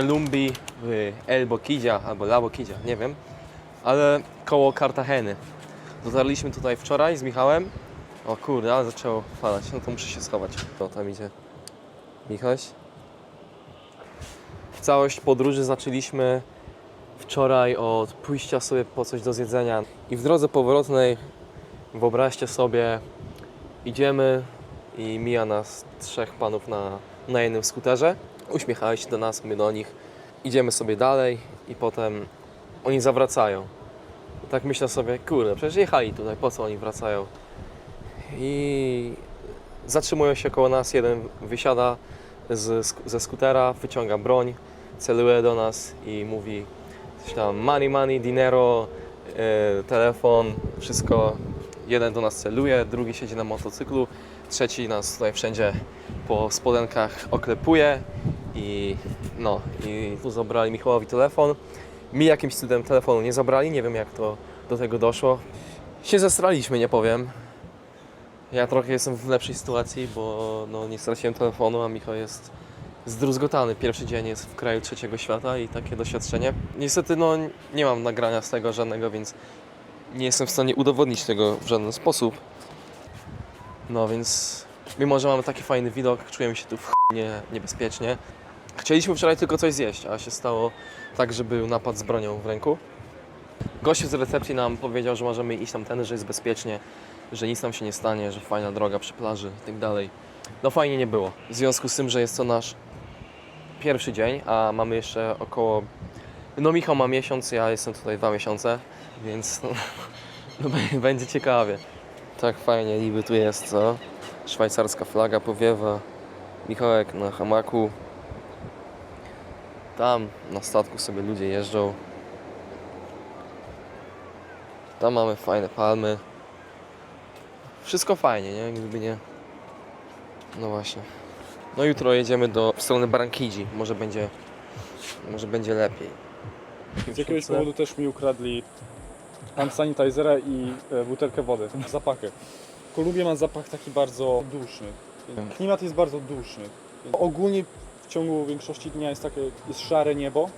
Kolumbii, w El albo La Boquidia, nie wiem, ale koło Cartageny. Dotarliśmy tutaj wczoraj z Michałem. O kurde, ale zaczęło falać, no to muszę się schować. O, tam idzie Michaś. Całość podróży zaczęliśmy wczoraj od pójścia sobie po coś do zjedzenia. I w drodze powrotnej, wyobraźcie sobie, idziemy i mija nas trzech panów na, na jednym skuterze. Uśmiechają się do nas, my do nich. Idziemy sobie dalej i potem oni zawracają. Tak myślę sobie, kurde, przecież jechali tutaj, po co oni wracają? I zatrzymują się koło nas, jeden wysiada z, ze skutera, wyciąga broń, celuje do nas i mówi coś tam money, money, dinero, e, telefon, wszystko. Jeden do nas celuje, drugi siedzi na motocyklu, trzeci nas tutaj wszędzie po spodenkach oklepuje i no, i tu zabrali Michałowi telefon. Mi jakimś cudem telefonu nie zabrali, nie wiem jak to do tego doszło. Się zestraliśmy, nie powiem. Ja trochę jestem w lepszej sytuacji, bo no, nie straciłem telefonu, a Michał jest zdruzgotany. Pierwszy dzień jest w kraju trzeciego świata i takie doświadczenie. Niestety no, nie mam nagrania z tego żadnego, więc nie jestem w stanie udowodnić tego w żaden sposób. No więc mimo, że mamy taki fajny widok, czujemy się tu w nie, niebezpiecznie. Chcieliśmy wczoraj tylko coś zjeść, a się stało tak, że był napad z bronią w ręku. Gościu z recepcji nam powiedział, że możemy iść tamtędy, że jest bezpiecznie, że nic nam się nie stanie, że fajna droga przy plaży i tak dalej. No fajnie nie było. W związku z tym, że jest to nasz pierwszy dzień, a mamy jeszcze około... No Michał ma miesiąc, ja jestem tutaj dwa miesiące, więc no, no, będzie ciekawie. Tak fajnie niby tu jest, co? Szwajcarska flaga powiewa. Michałek na hamaku. Tam na statku sobie ludzie jeżdżą. Tam mamy fajne palmy. Wszystko fajnie, nie? Gdyby nie. No właśnie. No jutro jedziemy do w stronę Barranquilli. Może będzie. Może będzie lepiej. Z jakiegoś powodu też mi ukradli hand sanitizera i e, butelkę wody, zapachy. W Kolumbii ma zapach taki bardzo duszny. Klimat jest bardzo duszny. Ogólnie w ciągu większości dnia jest takie, jest szare niebo,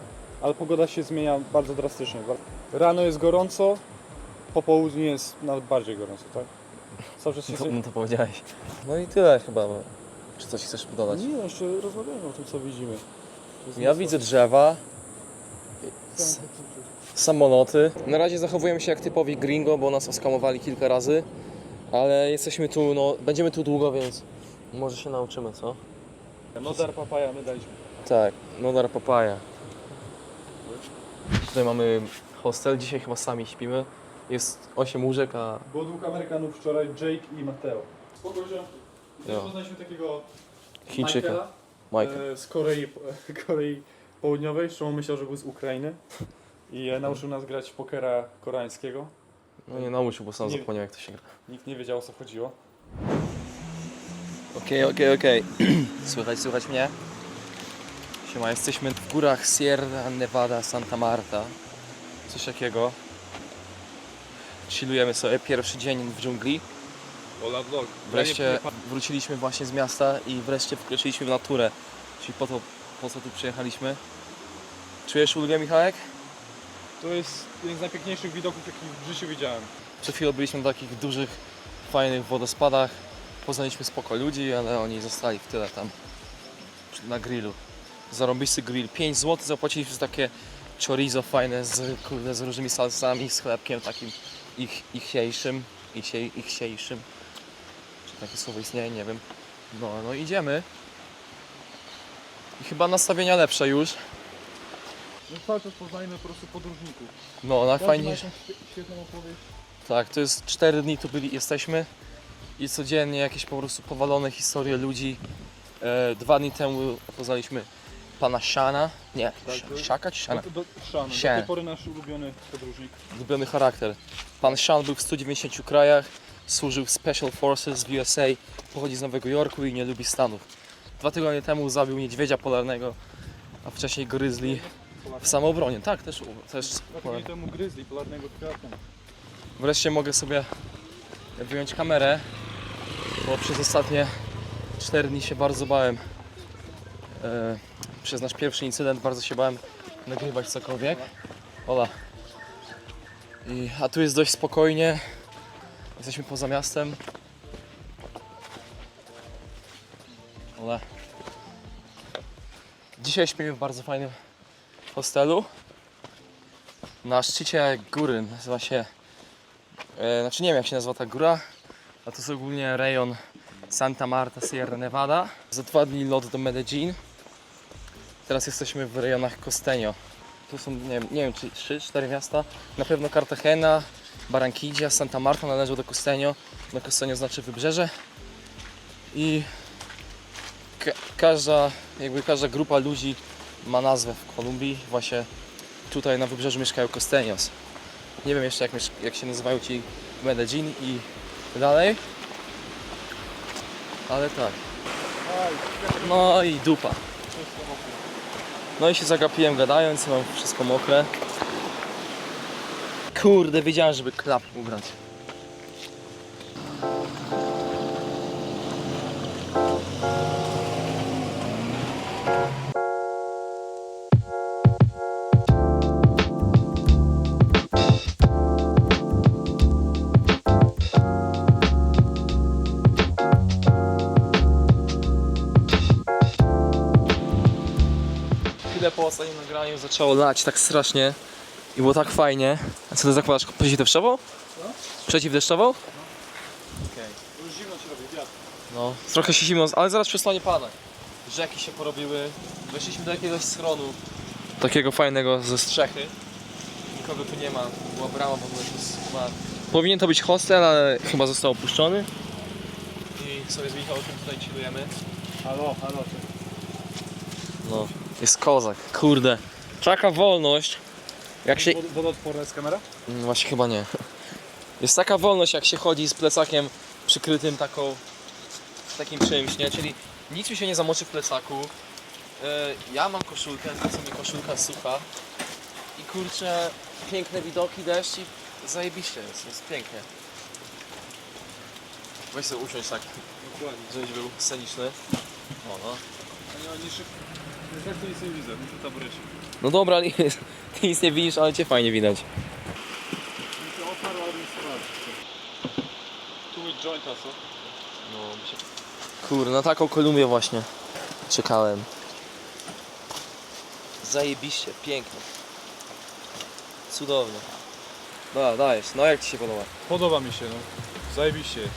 ale pogoda się zmienia bardzo drastycznie. Rano jest gorąco, po południu jest nawet bardziej gorąco, tak? Cały czas się... To, no to powiedziałeś. No i tyle chyba. bo- Czy coś chcesz dodać? Nie, no, jeszcze rozmawiajmy o tym, co widzimy. To jest Ja mocno- widzę drzewa, s- samoloty. Na razie zachowujemy się jak typowi gringo, bo nas oskamowali kilka razy. Ale jesteśmy tu, no, będziemy tu długo, więc może się nauczymy, co? No dar papaja my daliśmy. Tak, Nodar Papaya. Tutaj mamy hostel, dzisiaj chyba sami śpimy. Jest 8 łóżek, a Było dwóch Amerykanów wczoraj, Jake i Mateo. Spoko, że Jo. poznaliśmy takiego Chińczyka. Michaela, e, z Korei, Korei Południowej, Szymon myślał, że był z Ukrainy i e, nauczył nas grać w pokera koreańskiego. No nie nauczył, bo sam Nie- zapomniał jak to się gra. Nikt nie wiedział o co chodziło. Okej, okej, okej. Słychać, słychać mnie? Siema, jesteśmy w górach Sierra Nevada, Santa Marta. Coś takiego. Chillujemy sobie pierwszy dzień w dżungli. Ola vlog. Wreszcie wróciliśmy właśnie z miasta i wreszcie wkroczyliśmy w naturę. Czyli po to, po co tu przyjechaliśmy. Czujesz ulgę, Michałek? To jest jeden z najpiękniejszych widoków, jaki w życiu widziałem. Przed chwilą byliśmy na takich dużych, fajnych wodospadach. Poznaliśmy spoko ludzi, ale oni zostali w tyle tam na grillu. Zarąbisty grill. 5 zł zapłaciliśmy za takie chorizo fajne z, kurde, z różnymi salsami, z chlebkiem takim ich, ichsiejszym. Ichsiej, ichsiejszym. Czy takie słowo istnieje? Nie wiem. No, no idziemy. I chyba nastawienia lepsze już. No cały czas poznajemy po prostu podróżników. No, najfajniejsze. Świetną opowieść. Tak, to jest 4 dni tu byli, jesteśmy i codziennie jakieś po prostu powalone historie ludzi. E, dwa dni temu poznaliśmy pana Siana, nie, Tak, to- Siaka czy Siana? Do, do, Sean, do Sean. tej pory nasz ulubiony podróżnik. Lubiony charakter. Pan Sian był w 190 krajach, służył w Special Forces w USA, pochodzi z Nowego Jorku i nie lubi Stanów. Dwa tygodnie temu zabił niedźwiedzia polarnego, a wcześniej gryzli w samoobronie. Tak, też, też Dwa tygodnie temu gryzli polarnego kwiatem. Wreszcie mogę sobie wyjąć kamerę, bo przez ostatnie 4 dni się bardzo bałem e, przez nasz pierwszy incydent bardzo się bałem nagrywać cokolwiek. Ola. I, a tu jest dość spokojnie. Jesteśmy poza miastem. Ola. Dzisiaj śpimy w bardzo fajnym hostelu. Na szczycie góry nazywa się. E, znaczy nie wiem jak się nazywa ta góra, a to jest ogólnie rejon Santa Marta, Sierra Nevada. Za dwa dni lot do Medellin. Teraz jesteśmy w rejonach Costeño. Tu są, nie wiem, nie wiem czy 3-4 miasta. Na pewno Cartagena, Barranquilla, Santa Marta należą do Costeño. No Costeño znaczy wybrzeże. I ka- każda, jakby każda grupa ludzi ma nazwę w Kolumbii. Właśnie tutaj na wybrzeżu mieszkają Costeños. Nie wiem jeszcze jak, jak się nazywają ci Medellin i dalej. Ale tak. No i dupa. No i się zagapiłem gadając, mam wszystko mokre. Kurde, wiedziałem, żeby klap ubrać. Zaczęło lać tak strasznie i było tak fajnie. A co ty zakładasz? Przeciwdeszczową? Przeciwdeszczową? Już zimno się robi, wiatr. No, trochę się zimno, ale zaraz przestanie padać. Rzeki się porobiły. Weszliśmy do jakiegoś schronu. Takiego fajnego ze strzechy. Nikogo tu nie ma. Była brama w ogóle. To jest chyba... Powinien to być hostel, ale chyba został opuszczony. I sobie z Michałem tutaj chillujemy. Halo, halo. No, jest kozak. Kurde. Taka wolność. Jak się... Wodoodporna jest kamera? Mm, Właśnie chyba nie. Jest taka wolność, jak się chodzi z plecakiem przykrytym taką, takim czymś, nie? Czyli nic mi się nie zamoczy w plecaku. Yy, ja mam koszulkę, to sobie koszulka sucha. I kurczę, piękne widoki, deszcz i zajebiście jest, jest pięknie. Weź sobie usiąść tak, Dokładnie. żebyś był sceniczny. O, no. Niższy... Tak to nic nie widzę, muszę taborecie. no dobra, ale ty nic nie widzisz, ale cię fajnie widać. Muszę oparł, ale. Tu co? No, mi się... Kurde, na taką Kolumbię właśnie czekałem. Zajebiście, pięknie. Cudownie. Dobra, dajesz. No jak Ci się podoba? Podoba mi się, no. Zajebiście jest.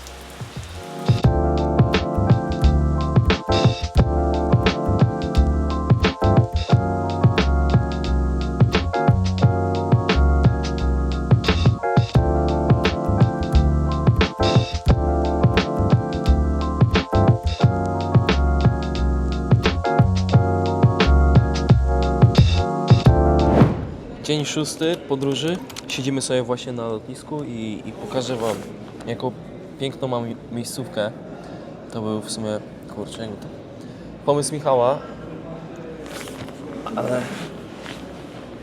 Dzień szósty podróży. Siedzimy sobie właśnie na lotnisku i, i pokażę Wam, jaką piękną mam miejscówkę. To był w sumie, kurczę, to... pomysł Michała, ale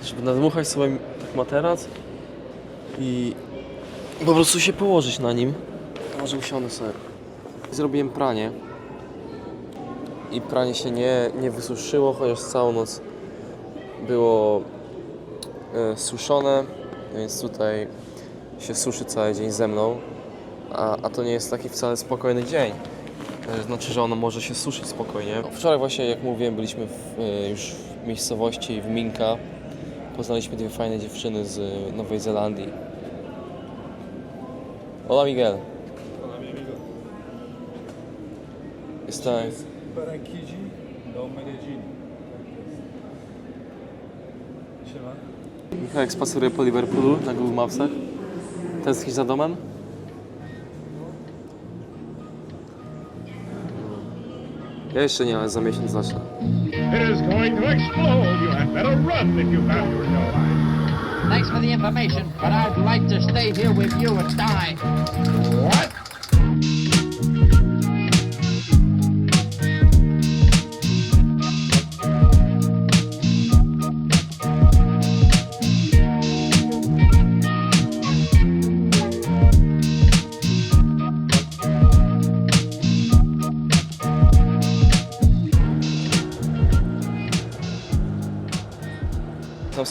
żeby nadmuchać sobie materac i po prostu się położyć na nim. Może usiądę sobie. Zrobiłem pranie i pranie się nie, nie wysuszyło, chociaż całą noc było suszone, więc tutaj się suszy cały dzień ze mną, a, a to nie jest taki wcale spokojny dzień. E, Znaczy, że ono może się suszyć spokojnie. Wczoraj właśnie, jak mówiłem, byliśmy w, e, już w miejscowości w Minka. Poznaliśmy dwie fajne dziewczyny z e, Nowej Zelandii. Hola Miguel. Hola, mi amigo. Jest tak. Barranquilla do Medellin. Siema. Michał jak spaceruje po Liverpoolu na Google Mapsach. Tęsknisz za domem? Ja jeszcze nie, ale za miesiąc zacznę. It is going to explode. You had better run if you no. Thanks for the information, but I'd like to stay here with you and die. What?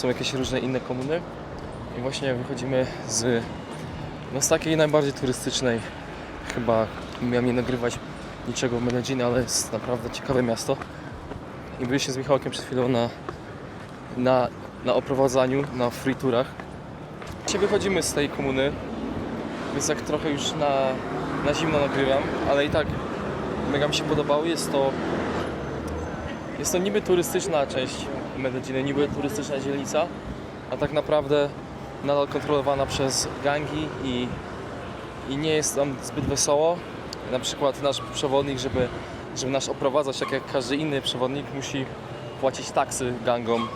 Są jakieś różne inne komuny. I właśnie wychodzimy z, no z takiej najbardziej turystycznej. Chyba miałem nie nagrywać niczego w Medellin, ale jest naprawdę ciekawe miasto. I byliśmy z Michałkiem przed chwilą na, na, na oprowadzaniu, na free tourach. Dzisiaj wychodzimy z tej komuny, więc tak trochę już na, na zimno nagrywam, ale i tak mega mi się podobało. Jest to, jest to niby turystyczna część Medelliny, niby turystyczna dzielnica, a tak naprawdę nadal kontrolowana przez gangi i, i nie jest tam zbyt wesoło. Na przykład nasz przewodnik, żeby, żeby nas oprowadzać, tak jak każdy inny przewodnik, musi płacić taksy gangom,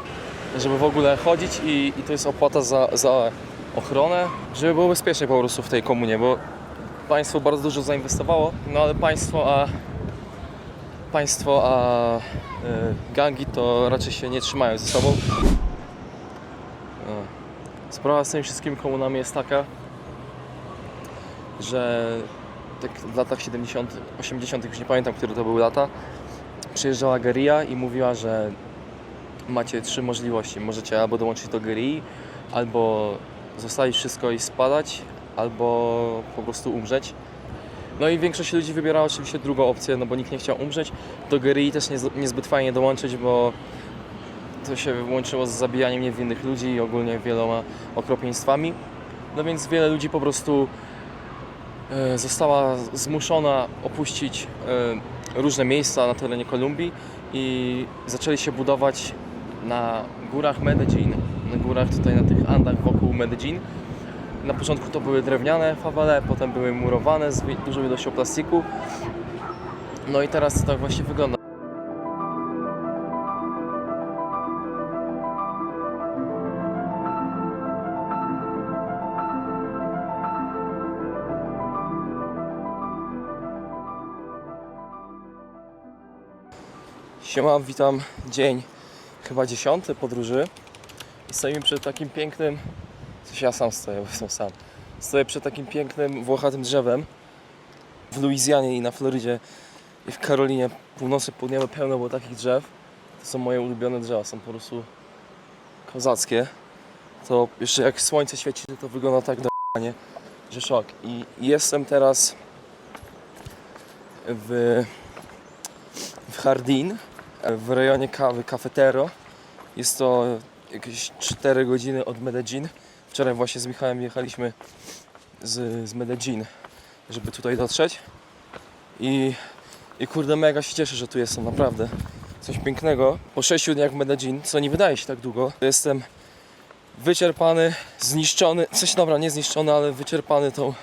żeby w ogóle chodzić i, i to jest opłata za, za ochronę, żeby było bezpiecznie po prostu w tej komunie, bo państwo bardzo dużo zainwestowało, no ale państwo, a państwo, a y, gangi to raczej się nie trzymają ze sobą. No. Sprawa z tymi wszystkimi komunami jest taka, że tak w latach 70., 80., już nie pamiętam, które to były lata, przyjeżdżała Geria i mówiła, że macie trzy możliwości. Możecie albo dołączyć do Gerii, albo zostawić wszystko i spadać, albo po prostu umrzeć. No i większość ludzi wybierała oczywiście drugą opcję, no bo nikt nie chciał umrzeć. Do Gerii też nie, niezbyt fajnie dołączyć, bo to się łączyło z zabijaniem niewinnych ludzi i ogólnie wieloma okropieństwami. No więc wiele ludzi po prostu e, została zmuszona opuścić e, różne miejsca na terenie Kolumbii i zaczęli się budować na górach Medellin, na górach tutaj na tych Andach wokół Medellin. Na początku to były drewniane fawele, potem były murowane z dużą ilością plastiku. No i teraz to tak właśnie wygląda. Siema, witam dzień chyba dziesiąty podróży i stoimy przed takim pięknym, coś ja sam stoję, bo jestem sam, stoję przed takim pięknym, włochatym drzewem w Luizjanie i na Florydzie i w Karolinie północy, południowe pełno było takich drzew. To są moje ulubione drzewa, są po prostu kozackie. To jeszcze jak słońce świeci, to wygląda tak nie, że szok. I jestem teraz w, w Hardin, w rejonie kawy Cafetero. Jest to jakieś 4 godziny od Medellin. Wczoraj właśnie z Michałem jechaliśmy z, z Medellin, żeby tutaj dotrzeć. I, I kurde, mega się cieszę, że tu jestem, naprawdę. Coś pięknego. Po 6 dniach w Medellin, co nie wydaje się tak długo, jestem wyczerpany, zniszczony. Coś dobra, nie zniszczony, ale wyczerpany tą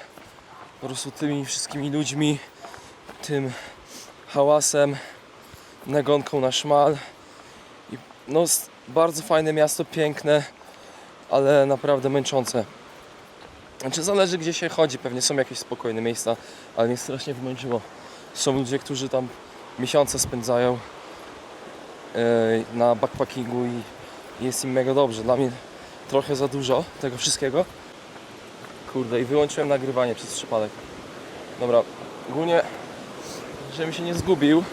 po prostu tymi wszystkimi ludźmi, tym hałasem, nagonką na szmal. I, no, bardzo fajne miasto, piękne, ale naprawdę męczące. Znaczy zależy gdzie się chodzi, pewnie są jakieś spokojne miejsca, ale mnie strasznie wymęczyło. Są ludzie, którzy tam miesiące spędzają e, na backpackingu i jest im mega dobrze. Dla mnie trochę za dużo tego wszystkiego. Kurde, i wyłączyłem nagrywanie przez przypadek. Dobra, ogólnie, żebym się nie zgubił,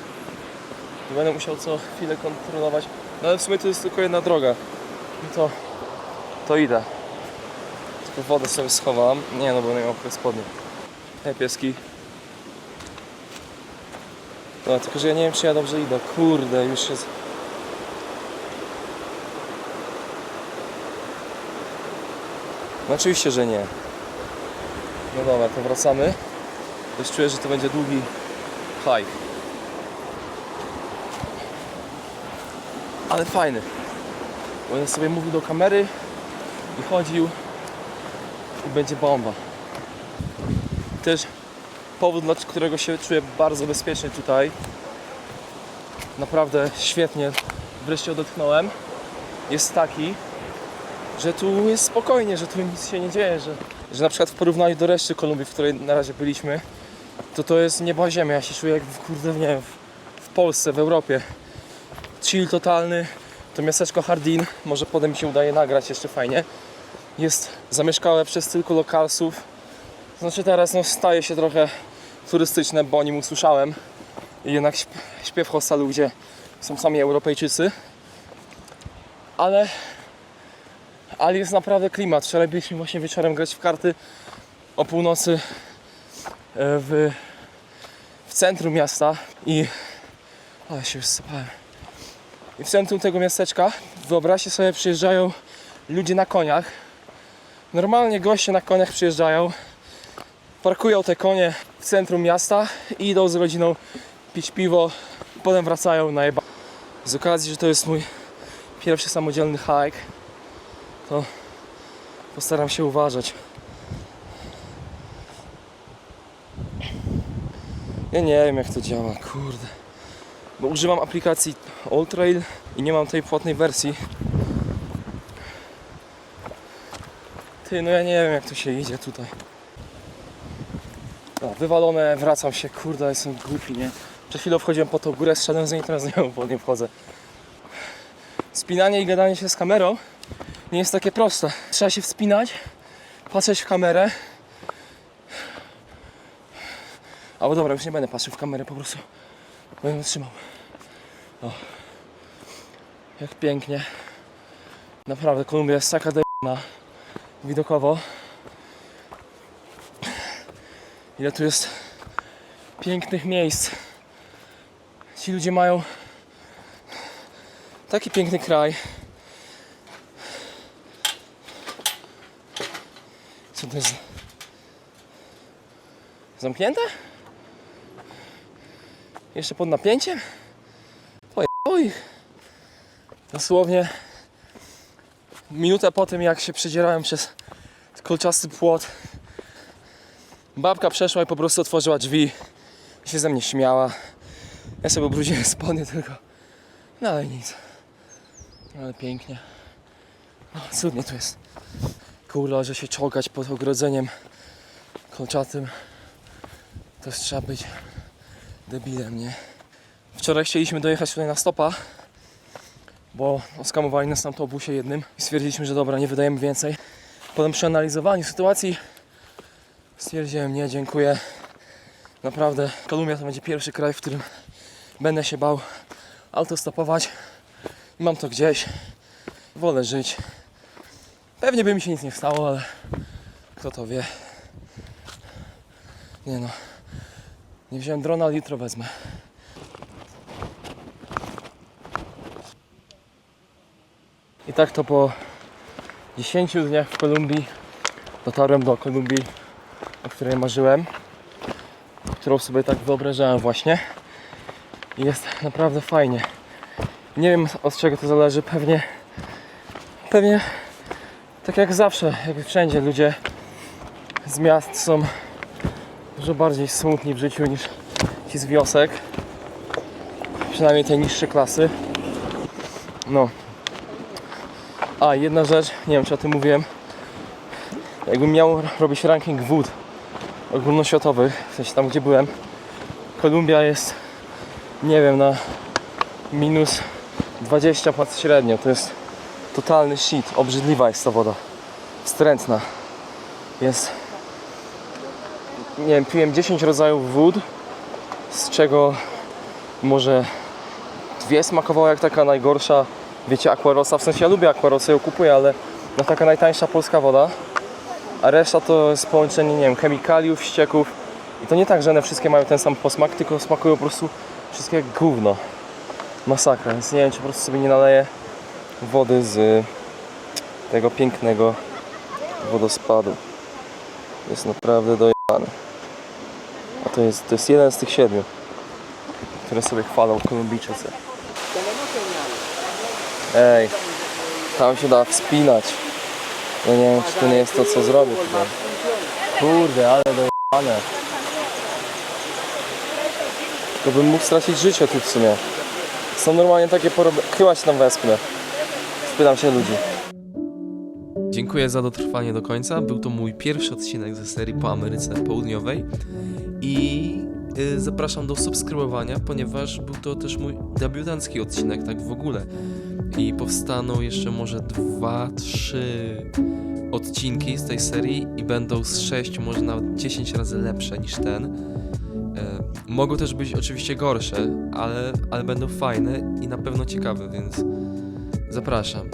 będę musiał co chwilę kontrolować. No ale w sumie to jest tylko jedna droga. I to, to idę. Tylko wodę sobie schowam. Nie no, bo nie mam spodnie. Hej pieski. No, tylko że ja nie wiem czy ja dobrze idę. Kurde, już jest... No oczywiście, że nie. No dobra, to wracamy. Już czuję, że to będzie długi hike. Ale fajny. Będę sobie mówił do kamery chodził i będzie bomba. Też powód, dla którego się czuję bardzo bezpiecznie tutaj. Naprawdę świetnie. Wreszcie odetchnąłem. Jest taki, że tu jest spokojnie, że tu nic się nie dzieje, że, że na przykład w porównaniu do reszty Kolumbii, w której na razie byliśmy, to to jest nieba ziemia. Ja się czuję jak w, kurde, nie wiem, w Polsce, w Europie. Chill totalny. To miasteczko Hardin, może potem mi się udaje nagrać jeszcze fajnie. Jest zamieszkałe przez tylko lokalsów. Znaczy teraz no, staje się trochę turystyczne, bo o nim usłyszałem. I jednak śp- śpię w hostalu, gdzie są sami Europejczycy. Ale ale jest naprawdę klimat. Wczoraj byliśmy właśnie wieczorem grać w karty o północy e, w, w centrum miasta i ale się już sypałem. I w centrum tego miasteczka, wyobraźcie sobie, przyjeżdżają ludzie na koniach. Normalnie goście na koniach przyjeżdżają, parkują te konie w centrum miasta i idą z rodziną pić piwo, potem wracają na jeba. Z okazji, że to jest mój pierwszy samodzielny hike, to postaram się uważać. Ja nie wiem jak to działa, kurde. Bo używam aplikacji Alltrail i nie mam tej płatnej wersji. Ty, no ja nie wiem jak to się idzie tutaj. No, wywalone, wracam się, kurde, jestem głupi, nie? Przed chwilą wchodziłem po tą górę, zszedłem z niej, teraz znowu po nie wchodzę. Spinanie i gadanie się z kamerą nie jest takie proste. Trzeba się wspinać, patrzeć w kamerę. Albo dobra, już nie będę patrzył w kamerę, po prostu będę trzymał. O. Jak pięknie. Naprawdę, Kolumbia jest taka dejna widokowo. Ile tu jest pięknych miejsc. Ci ludzie mają taki piękny kraj. Co to jest? Zamknięte? Jeszcze pod napięciem? Oj, ich. Dosłownie minutę po tym, jak się przedzierałem przez kolczasty płot, babka przeszła i po prostu otworzyła drzwi i się ze mnie śmiała. Ja sobie ubrudziłem spodnie tylko. No ale nic. Ale pięknie. O, cudnie tu jest. Kurwa, że się czołgać pod ogrodzeniem kolczatym. To trzeba być debilem, nie? Wczoraj chcieliśmy dojechać tutaj na stopa, bo oskamowali nas na autobusie jednym i stwierdziliśmy, że dobra, nie wydajemy więcej. Potem przy analizowaniu sytuacji stwierdziłem, nie, dziękuję. Naprawdę, Kolumbia to będzie pierwszy kraj, w którym będę się bał autostopować. Mam to gdzieś. Wolę żyć. Pewnie by mi się nic nie stało, ale kto to wie. Nie no. Nie wziąłem drona, ale jutro wezmę. I tak to po 10 dniach w Kolumbii dotarłem do Kolumbii, o której marzyłem, którą sobie tak wyobrażałem właśnie. I jest naprawdę fajnie. Nie wiem od czego to zależy, pewnie pewnie tak jak zawsze, jak wszędzie ludzie z miast są dużo bardziej smutni w życiu niż ci z wiosek. Przynajmniej tej niższej klasy. No. A, jedna rzecz, nie wiem czy o tym mówiłem. Jakbym miał robić ranking wód ogólnoświatowych, w sensie tam gdzie byłem, Kolumbia jest, nie wiem, na minus 20 ponad średnio. To jest totalny shit. Obrzydliwa jest ta woda. Wstrętna. Jest nie wiem, piłem 10 rodzajów wód, z czego może dwie smakowały jak taka najgorsza, wiecie, Aquarosa, w sensie ja lubię Aquarosę, ją kupuję, ale no taka najtańsza polska woda, a reszta to jest połączenie, nie wiem, chemikaliów, ścieków i to nie tak, że one wszystkie mają ten sam posmak, tylko smakują po prostu wszystkie jak gówno. Masakra, więc nie wiem, czy po prostu sobie nie naleję wody z tego pięknego wodospadu. Jest naprawdę dojebane. A to jest, to jest jeden z tych siedmiu, które sobie chwalą Kolumbijczycy. Ej, tam się da wspinać. No nie wiem, czy to nie jest to, co zrobię tutaj. Kurde, ale dojebane. To bym mógł stracić życie tu w sumie. Są normalnie takie poroby... Chyba się tam wespnę. Spytam się ludzi. Dziękuję za dotrwanie do końca. Był to mój pierwszy odcinek ze serii po Ameryce Południowej i y, zapraszam do subskrybowania, ponieważ był to też mój debiutancki odcinek, tak w ogóle. I powstaną jeszcze może dwa, trzy odcinki z tej serii i będą z 6, może nawet 10 razy lepsze niż ten. E, mogą też być oczywiście gorsze, ale, ale będą fajne i na pewno ciekawe, więc zapraszam.